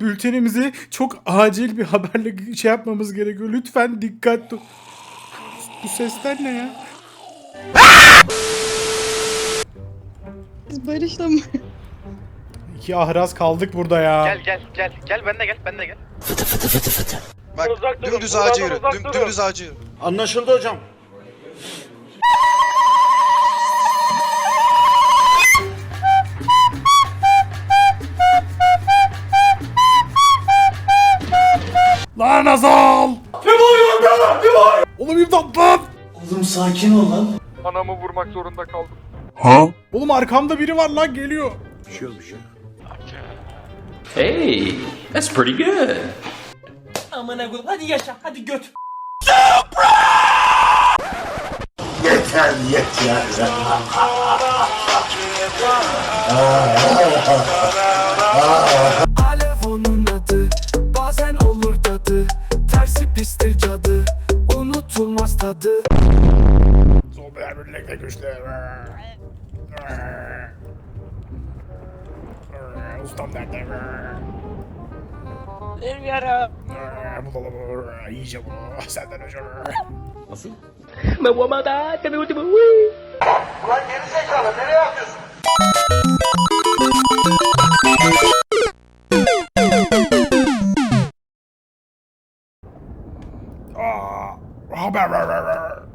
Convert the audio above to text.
Bültenimizi çok acil bir haberle şey yapmamız gerekiyor. Lütfen dikkat. Bu sesler ne ya? Biz Barış'la mı? İki ahraz kaldık burada ya. Gel gel gel. Gel ben de gel ben de gel. Bak Uzak durun, dümdüz buradan ağaca yürü. uzak Düm, durun. dümdüz ağaca yürü. Anlaşıldı hocam. Lan Azal! Ne oluyor be? Ne oluyor? Oğlum imdat lan! Oğlum sakin ol lan. Anamı vurmak zorunda kaldım. Oğlum arkamda biri var lan geliyor. Hey, that's pretty good. Amına koyayım hadi yaşa hadi göt. Yeter yeter. Pistir cadı Unutulmaz tadı Zombiler birlikte güçlü. Ustam nerede? Bilmiyorum. Bulalım. İyice bu. Senden önce. Me voy a matar, que me último. Ulan geri zekalı nereye? oh about